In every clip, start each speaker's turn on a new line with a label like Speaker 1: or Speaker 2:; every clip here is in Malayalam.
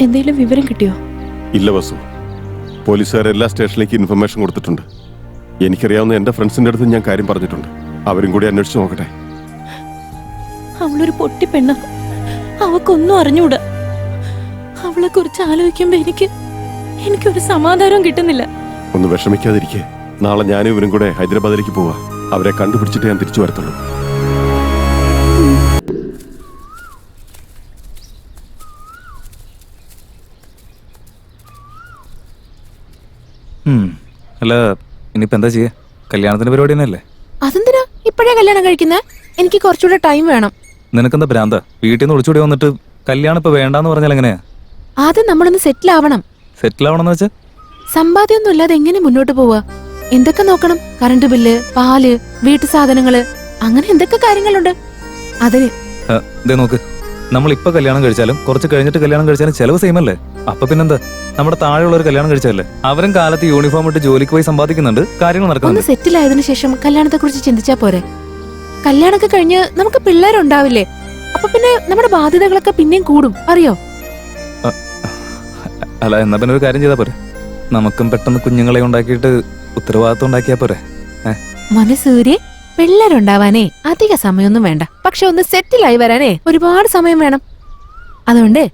Speaker 1: എന്തെങ്കിലും വിവരം കിട്ടിയോ?
Speaker 2: ഇല്ല വസു. പോലീസുകാർ എല്ലാ സ്റ്റേഷനിലേക്ക് ഇൻഫർമേഷൻ കൊടുത്തിട്ടുണ്ട്. എനിക്കറിയാവുന്ന എന്റെ ഫ്രണ്ട്സിന്റെ അടുത്ത് ഞാൻ കാര്യം പറഞ്ഞിട്ടുണ്ട്. അവരും കൂടി അന്വേഷിച്ച് നോക്കട്ടെ.
Speaker 1: അവളൊരു പൊട്ടി പെണ്ണ. അവക്കൊന്നും അറിഞ്ഞൂടാ. അവളെ കുറിച്ച് ആലോചിക്കുമ്പോ എനിക്ക് എനിക്കൊരു സമാധാനം കിട്ടുന്നില്ല.
Speaker 2: ഒന്ന് വിഷമിക്കാതിരിക്കെ. നാളെ ഞാനും ഇവരും കൂടെ ഹൈദരാബാദിലേക്ക് പോവാ. അവരെ കണ്ടുപിടിച്ചിട്ട് ഞാൻ തിരിച്ചു വരത്തുള്ളൂ.
Speaker 3: അല്ല ഇനിയിപ്പോ എന്താ ചെയ്യാ? കല്യാണത്തിന്റെ പരിപാടി തന്നെയല്ലേ?
Speaker 4: അതെന്തിനാ? ഇപ്പോഴേ കല്യാണം കഴിക്കുന്നേ? എനിക്ക് കുറച്ചുകൂടെ ടൈം വേണം.
Speaker 3: നിനക്കെന്താ ഭ്രാന്ത? വീട്ടിൽ നിന്ന് ഒളിച്ചോടി വന്നിട്ട് കല്യാണം ഇപ്പൊ വേണ്ടാന്ന് പറഞ്ഞാൽ എങ്ങനെയാ?
Speaker 4: ആദ്യം നമ്മളൊന്ന് സെറ്റിൽ ആവണം.
Speaker 3: സെറ്റിൽ ആവണമെന്ന് വെച്ചാ?
Speaker 4: സമ്പാദ്യമൊന്നും ഇല്ലാതെ എങ്ങനെ മുന്നോട്ട് പോവാ? എന്തൊക്കെ നോക്കണം? കറണ്ട് ബില്ല് പാൽ വീട്ടു സാധനങ്ങൾ അങ്ങനെ എന്തൊക്കെ കാര്യങ്ങളുണ്ട്? അതിന്
Speaker 3: നോക്ക്. നമ്മൾ ഇപ്പൊ കല്യാണം കഴിച്ചാലും കുറച്ച് കഴിഞ്ഞിട്ട് കല്യാണം കഴിച്ചാലും ചെലവ് സെയിം അല്ലേ? അപ്പൊ പിന്നെന്താ? നമ്മുടെ താഴെയുള്ളവർ കല്യാണം കഴിച്ചല്ലേ അവരും കാലത്ത് യൂണിഫോം ഇട്ട് ജോലിക്ക് പോയി സമ്പാദിക്കുന്നുണ്ട് കാര്യങ്ങൾ
Speaker 4: ഒന്ന്
Speaker 3: നടക്കുന്നുണ്ട്
Speaker 4: സെറ്റിൽ ആയതിനു ശേഷം കല്യാണത്തെ കുറിച്ച് ചിന്തിച്ചാ പോരെ? കല്യാണൊക്കെ കഴിഞ്ഞ് നമുക്ക് പിള്ളേരുണ്ടാവില്ലേ? അപ്പൊ പിന്നെ നമ്മുടെ ബാധ്യതകളൊക്കെ പിന്നെയും കൂടും അറിയോ?
Speaker 3: അല്ല എന്നാ പിന്നെ ഒരു കാര്യം ചെയ്താ പോരെ? നമുക്കും പെട്ടെന്ന് കുഞ്ഞുങ്ങളെ ഉണ്ടാക്കിയിട്ട് ഉത്തരവാദിത്വം ഉണ്ടാക്കിയാ പോരെ? ഏ?
Speaker 4: മോനെ സൂര്യ പിള്ളേരുണ്ടാവാനേ അധിക സമയമൊന്നും വേണ്ട. പക്ഷെ ഒന്ന് സെറ്റിലായി വരാനേ ഒരുപാട് സമയം വേണം. അതുകൊണ്ട്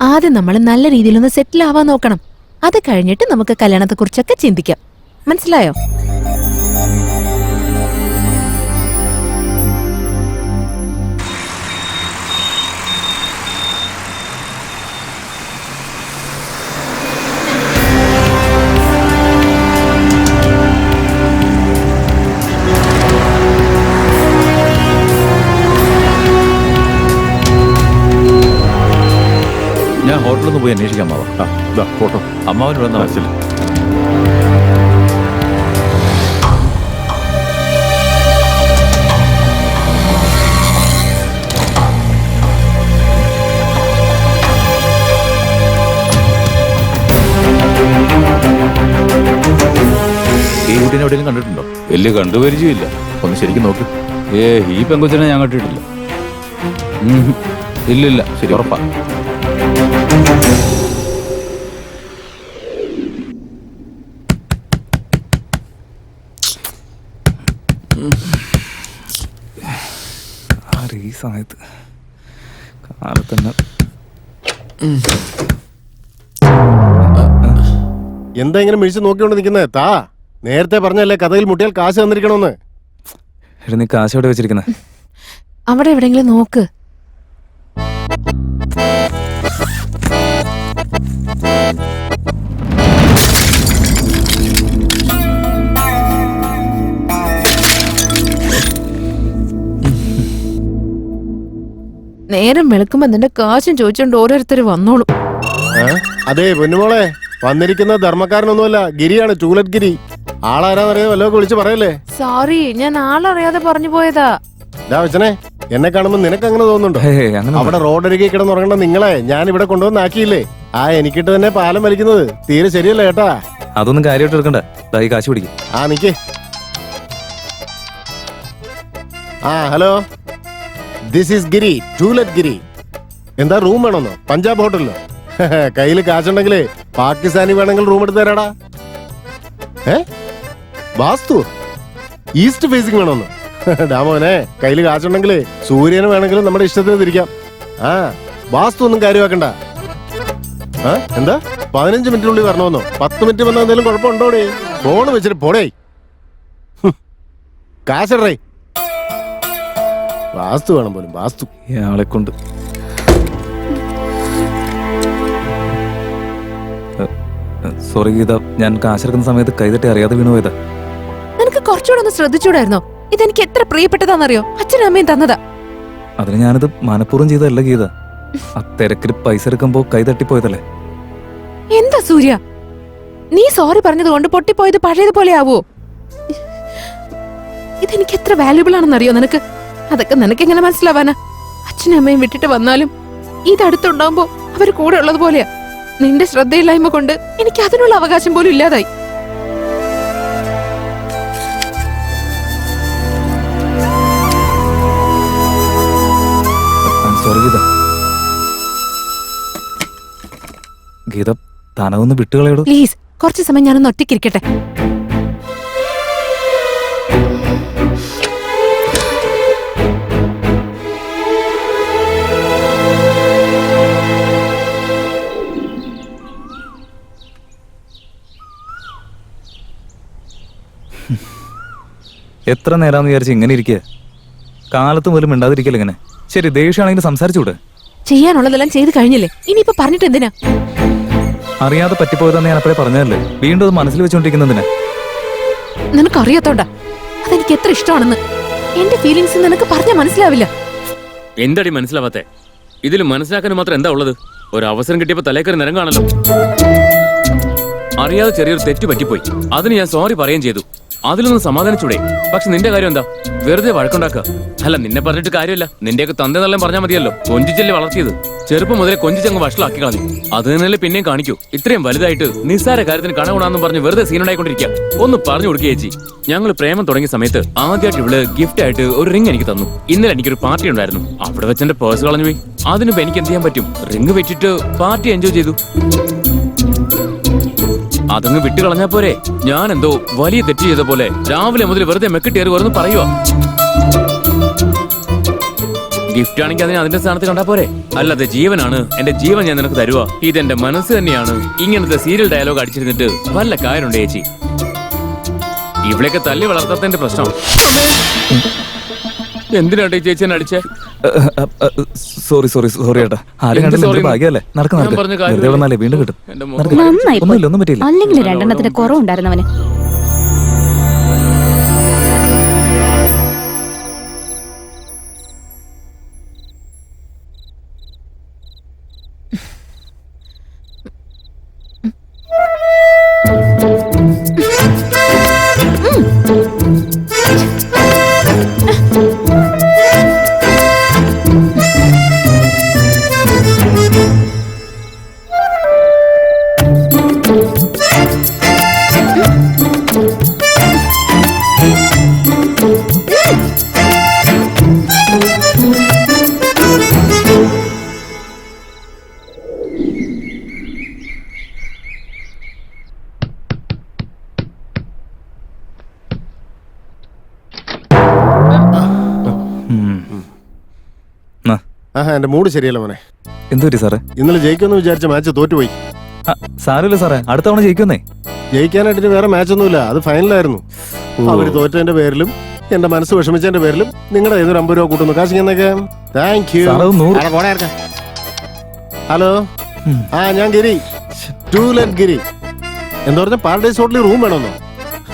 Speaker 4: ആദ്യം നമ്മൾ നല്ല രീതിയിലൊന്ന് സെറ്റിൽ ആവാൻ നോക്കണം. അത് കഴിഞ്ഞിട്ട് നമുക്ക് കല്യാണത്തെക്കുറിച്ചൊക്കെ ചിന്തിക്കാം. മനസ്സിലായോ?
Speaker 5: പോയി അന്വേഷിക്കാം അമ്മാവ
Speaker 2: ആ ഇതാ ഫോട്ടോ.
Speaker 5: അമ്മാവന് വന്നാൽ
Speaker 2: ശരി.
Speaker 5: ഈ കുട്ടീനെ എവിടെയും കണ്ടിട്ടുണ്ടോ?
Speaker 6: വലിയ കണ്ടുപരിചയമില്ല.
Speaker 5: ഒന്ന് ശരിക്കും നോക്ക്.
Speaker 6: ഏ ഈ പെങ്കൊച്ചിനെ ഞാൻ കണ്ടിട്ടില്ല. ഉം. ഇല്ലില്ല
Speaker 5: ശരി ഉറപ്പാ.
Speaker 3: ആര് ഈ സമയത്ത് കാലത്തന്നെ
Speaker 2: എന്താ ഇങ്ങനെ മിഴിച്ച് നോക്കിക്കൊണ്ട് നിൽക്കുന്നത് താ നേരത്തെ പറഞ്ഞല്ലേ കഥയിൽ മുട്ടിയാൽ കാശ് തന്നിരിക്കണമെന്ന്.
Speaker 3: എടാ നീ കാശ് അവിടെ വെച്ചിരിക്കുന്നത്
Speaker 4: അവിടെ എവിടെയെങ്കിലും നോക്ക്. നേരം വെളുക്കുമ്പോ നിന്റെ കാശും ചോദിച്ചോണ്ട് ഓരോരുത്തർ വന്നോളൂ?
Speaker 2: അതെ പൊന്നുമോളെ വന്നിരിക്കുന്ന ധർമ്മക്കാരനൊന്നുമല്ല ഗിരിയാണ് ചൂലറ്റ് ഗിരി. ആളാരാന്നറിയാൻ വല്ലതൊക്കെ വിളിച്ച് പറയല്ലേ?
Speaker 4: സോറി ഞാൻ ആളറിയാതെ പറഞ്ഞു പോയതാ.
Speaker 2: ഇതാ എന്നെ കാണുമ്പോ നിനക്ക് അങ്ങനെ തോന്നുന്നുണ്ടോ? അവിടെ റോഡരികെ കിടന്നുറങ്ങണ്ട നിങ്ങളെ ഞാൻ ഇവിടെ കൊണ്ടുവന്നാക്കിയില്ലേ ആ എനിക്കിട്ട് തന്നെ പാലം വലിക്കുന്നത്. തീരെ ശരിയല്ല കേട്ടാ
Speaker 3: അതൊന്നും കാര്യമായിട്ട് എടുക്കണ്ട. ഈ കാശ് പിടിക്കും.
Speaker 2: ആ നിക്ക്. ആ hello. This is Giri to let Giri എന്താ റൂം വേണമെന്നോ പഞ്ചാബ് ഹോട്ടലിലോ കയ്യിൽ കാശുണ്ടെങ്കിലേ പാകിസ്ഥാനി വേണമെങ്കിൽ റൂം എടുത്ത് തരാടാ. ഏ? വാസ്തു? ഈസ്റ്റ് ഫേസിംഗ് വേണമെന്നോ ഡാമോനെ കയ്യിൽ കാശുണ്ടെങ്കിലേ സൂര്യന് വേണമെങ്കിലും നമ്മുടെ ഇഷ്ടത്തിന് തിരിക്കാം. ആ വാസ്തു ഒന്നും കാര്യമാക്കണ്ട. ആ എന്താ? പതിനഞ്ച് മിനിറ്റിനുള്ളിൽ വരണമെന്നോ? പത്ത് മിനിറ്റ് വന്നാൽ എന്തെങ്കിലും കുഴപ്പമുണ്ടോടേ? ഫോൺ വെച്ചിട്ട് പോടേ. കാശടേ വാസ്തു വേണം പോലും വാസ്തു.
Speaker 3: ഇയാളെ കൊണ്ട്. സോറി ഗീത ഞാൻ കാശെടുക്കുന്ന സമയത്ത് കൈതട്ടി അറിയാതെ വീണു പോയതാ.
Speaker 4: നിനക്ക് കുറച്ചുകൂടെ ഒന്ന് ശ്രദ്ധിച്ചൂടായിരുന്നോ? ഇതെനിക്ക് എത്ര പ്രിയപ്പെട്ടതാണെന്നറിയോ? അച്ഛനും അമ്മയും തന്നതാ.
Speaker 3: അതിന് ഞാനിത് മനഃപൂർവം ചെയ്തതല്ല ഗീത. ആ തിരക്കിൽ പൈസ എടുക്കുമ്പോ കൈ തട്ടിപ്പോയതല്ലേ
Speaker 4: എന്താ സൂര്യ? നീ സോറി പറഞ്ഞത് കൊണ്ട് പൊട്ടിപ്പോയത് പഴയതുപോലെ ആവോ? ഇതെനിക്ക് എത്ര വാല്യുബിൾ ആണെന്നറിയോ നിനക്ക്? അതൊക്കെ നിനക്ക് എങ്ങനെ മനസ്സിലാവാനാ? അച്ഛനും അമ്മയും വിട്ടിട്ട് വന്നാലും ഇത് അടുത്തുണ്ടാവുമ്പോ അവർ കൂടെ ഉള്ളത് പോലെയാ. നിന്റെ ശ്രദ്ധയില്ലായ്മ കൊണ്ട് എനിക്ക് അതിനുള്ള അവകാശം പോലും ഇല്ലാതായി.
Speaker 3: ഗീത. ഗീത തനതൊന്ന് വിട്ടുകളയോടോ.
Speaker 4: പ്ലീസ് കുറച്ച് സമയം ഞാനൊന്ന് ഒറ്റയ്ക്കിരിക്കട്ടെ.
Speaker 3: എത്ര നേരാന്ന് വിചാരിച്ച് ഇങ്ങനെ ഇരിക്കുക കാലത്ത് പോലും മിണ്ടാതിരിക്കല ഇങ്ങനെ? ശരി ദേഷ്യമാണെങ്കിൽ സംസാരിച്ചൂടെ
Speaker 4: ചെയ്യാനുള്ളതെല്ലാം ചെയ്ത് കഴിഞ്ഞില്ലേ? ഇനിയിപ്പോ പറഞ്ഞിട്ട് എന്തിനാ?
Speaker 3: അറിയാതെ പറ്റിപ്പോയതെന്ന് ഞാൻ അപ്പോഴേ പറഞ്ഞതല്ലേ? വീണ്ടും അത് മനസ്സിൽ വെച്ചോണ്ടിരിക്കുന്നതിന്
Speaker 4: നിനക്കറിയാത്തോണ്ടാ? അതെനിക്ക് എത്ര ഇഷ്ടമാണെന്ന്. എന്റെ ഫീലിങ്സ് നിനക്ക് പറഞ്ഞ മനസ്സിലാവില്ല.
Speaker 7: എന്തടി മനസ്സിലാവാത്തെ? ഇതിൽ മനസ്സിലാക്കാൻ മാത്രം എന്താ ഉള്ളത്? ഒരു അവസരം കിട്ടിയപ്പോ തലേക്കറി നിരം കാണല്ലോ അറിയാതെ ചെറിയൊരു തെറ്റ് പറ്റിപ്പോയി. അതിന് ഞാൻ സോറി പറയുകയും ചെയ്തു. അതിലൊന്നും സമാധാനിച്ചൂടെ. പക്ഷെ നിന്റെ കാര്യം എന്താ? വെറുതെ വഴക്കുണ്ടാക്കുക അല്ല നിന്നെ പറഞ്ഞിട്ട് കാര്യമില്ല. നിന്റെയൊക്കെ തന്ത നല്ല പറഞ്ഞാൽ മതിയല്ലോ. കൊഞ്ചിച്ചല്ലേ വളർത്തിയത്. ചെറുപ്പം മുതലേ കൊഞ്ചിച്ചങ്ങ് വഷളാക്കി കളഞ്ഞു. അത് തന്നെയല്ലേ പിന്നെയും കാണിക്കൂ. ഇത്രയും വലുതായിട്ട് നിസ്സാര കാര്യത്തിന് കണകുണാന്നും പറഞ്ഞ് വെറുതെ സീനുണ്ടായിക്കൊണ്ടിരിക്കുക ഒന്ന് പറഞ്ഞു കൊടുക്കുക ചേച്ചി. ഞങ്ങൾ പ്രേമം തുടങ്ങിയ സമയത്ത് ആദ്യമായിട്ട് ഇവൾ ഗിഫ്റ്റ് ആയിട്ട് ഒരു റിംഗ് എനിക്ക് തന്നു. ഇന്നലെ എനിക്കൊരു പാർട്ടി ഉണ്ടായിരുന്നു. അവിടെ വെച്ചെന്റെ പേഴ്സ് കളഞ്ഞു പോയി. അതിനിപ്പോ എനിക്ക് എന്ത് ചെയ്യാൻ പറ്റും? റിംഗ് വെച്ചിട്ട് പാർട്ടി എൻജോയ് ചെയ്തു. അതങ്ങ് വിട്ടു കളഞ്ഞാ പോരെ. ഞാൻ എന്തോ വലിയ തെറ്റ് ചെയ്ത പോലെ രാവിലെ മുതൽ വെറുതെ മെക്കിട്ടേറി വരുന്നു പറയുക ഗിഫ്റ്റ് ആണെങ്കിൽ അതിനെ അതിന്റെ സ്ഥാനത്ത് കണ്ടാ പോരെ. അല്ലാതെ ജീവനാണ് എന്റെ ജീവൻ ഞാൻ നിനക്ക് തരുക ഇതെന്റെ മനസ്സ് തന്നെയാണ്. ഇങ്ങനത്തെ സീരിയൽ ഡയലോഗ് അടിച്ചിരുന്നിട്ട് വല്ല കാര്യമുണ്ട് ചേച്ചി? ഇവിടെയൊക്കെ തല്ലി വളർത്താത്തതിന്റെ പ്രശ്നം. എന്തിനാട്ടെ ചേച്ചി അടിച്ചേ?
Speaker 3: സോറി സോറി സോറി ഏട്ടാ. ആരും കണ്ടില്ല എന്തൊരു വെറുതെ വന്നാലേ വീണ്ടും കിട്ടും.
Speaker 1: നന്നായി
Speaker 3: ഒന്നുമില്ല ഒന്നും പറ്റിയില്ല.
Speaker 1: അല്ലെങ്കിൽ രണ്ടെണ്ണത്തിന് കുറവുണ്ടായിരുന്നവന്
Speaker 2: ആഹാ എന്റെ മൂഡ് ശരിയല്ല മോനെ.
Speaker 3: എന്ത് പറ്റി സാറേ?
Speaker 2: ഇന്നലെ ജയിക്കുമെന്ന് വിചാരിച്ച മാച്ച് തോറ്റുപോയി.
Speaker 3: ആ, സാരമില്ല സാറേ. അടുത്ത തവണ ജയിക്കുന്നേ
Speaker 2: ജയിക്കാനായിട്ട് ഇനി വേറെ മാച്ച് ഒന്നുമില്ല അത് ഫൈനലായിരുന്നു അവർ തോറ്റതിന്റെ പേരിലും എന്റെ മനസ്സ് വിഷമിച്ചതിന്റെ പേരിലും നിങ്ങളുടെ ഏതൊരു അമ്പത് രൂപ കൂട്ടുന്നു. കാശ് എന്നൊക്കെ താങ്ക് യു
Speaker 3: സാറേ, അത് നൂറ്.
Speaker 2: ഹലോ ആ ഞാൻ ഗിരി. ടൂ ലെറ്റ് ഗിരി. എന്താ പറഞ്ഞ പാരഡൈസ് ഹോട്ടലിൽ റൂം വേണമെന്നോ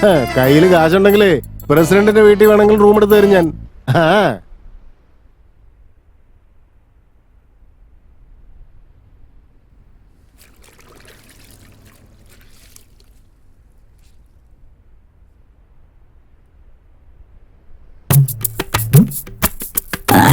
Speaker 2: കയ്യിൽ കയ്യിൽ കാശുണ്ടെങ്കിലേ പ്രസിഡന്റിന്റെ വീട്ടിൽ വേണമെങ്കിൽ റൂം എടുത്ത് തരും ഞാൻ. ആ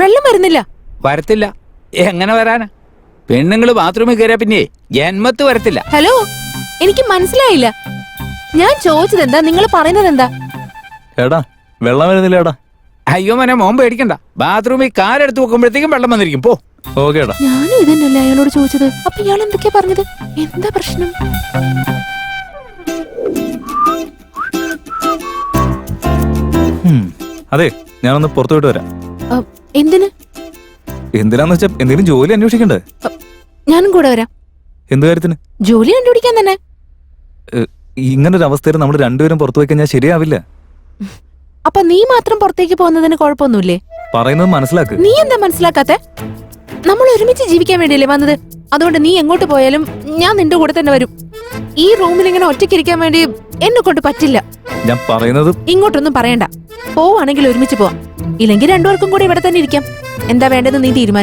Speaker 4: വെള്ളം വരുന്നില്ല.
Speaker 6: വരത്തില്ല. എങ്ങനെ വരാനാ? പെണ്ണുങ്ങൾ ബാത്റൂമിൽ കയറിയാ പിന്നെ ജന്മത്ത് വരത്തില്ല.
Speaker 4: ഹലോ എനിക്ക് മനസ്സിലായില്ല. ഞാൻ ചോദിച്ചത് എന്താ? നിങ്ങൾ പറയുന്നത് എന്താ?
Speaker 3: എടാ വെള്ളം വരുന്നില്ല എടാ.
Speaker 6: അയ്യോ മനെ മോൻ പേടിക്കണ്ട. ബാത്റൂമിൽ കാലെടുത്ത് വെക്കുമ്പോഴത്തേക്കും വെള്ളം വന്നിരിക്കും. പോ.
Speaker 3: ഓക്കെ എടാ.
Speaker 4: ഞാനും ഇതന്നെയല്ലേ അയാളോട് ചോദിച്ചത്? അപ്പൊ ഇയാൾ എന്തൊക്കെയാ പറഞ്ഞത്? എന്താ പ്രശ്നം.
Speaker 3: അതെ ഞാനൊന്ന് പുറത്തു പോയിട്ട് വരാം.
Speaker 4: അ, എന്തിന്?
Speaker 3: എന്തിനാന്ന് വെച്ചാ എന്തെങ്കിലും ജോലി അന്വേഷിക്കണ്ടേ?
Speaker 4: ഞാനും കൂടെ വരാം.
Speaker 3: എന്ത് കാര്യത്തിന്?
Speaker 4: ജോലി കണ്ടുപിടിക്കാൻ തന്നെ.
Speaker 3: ഇങ്ങനൊരു അവസ്ഥയിൽ നമ്മൾ രണ്ടുപേരും പുറത്തു പോയി കഴിഞ്ഞാൽ ശരിയാവില്ല.
Speaker 4: അപ്പൊ നീ മാത്രം പുറത്തേക്ക് പോകുന്നതിന് കുഴപ്പമൊന്നുമില്ലേ?
Speaker 3: പറയുന്നത് മനസ്സിലാക്ക്.
Speaker 4: നീ എന്താ മനസ്സിലാക്കാത്തെ? നമ്മൾ ഒരുമിച്ച് ജീവിക്കാൻ വേണ്ടിയല്ലേ വന്നത്? അതുകൊണ്ട് നീ എങ്ങോട്ട് പോയാലും ഞാൻ നിന്റെ കൂടെ തന്നെ വരും. ഈ റൂമിൽ ഇങ്ങനെ ഒറ്റയ്ക്കിരിക്കാൻ വേണ്ടി എന്നെ കൊണ്ട് പറ്റില്ല.
Speaker 3: ഞാൻ പറയുന്നത്
Speaker 4: ഇങ്ങോട്ടൊന്നും പറയണ്ട. പോവാണെങ്കിൽ ഒരുമിച്ച് പോവാം. ഇല്ലെങ്കിൽ രണ്ടുപേർക്കും കൂടെ ഇവിടെ തന്നെ ഇരിക്കാം. എന്താ വേണ്ടത് നീ തീരുമാനിക്കും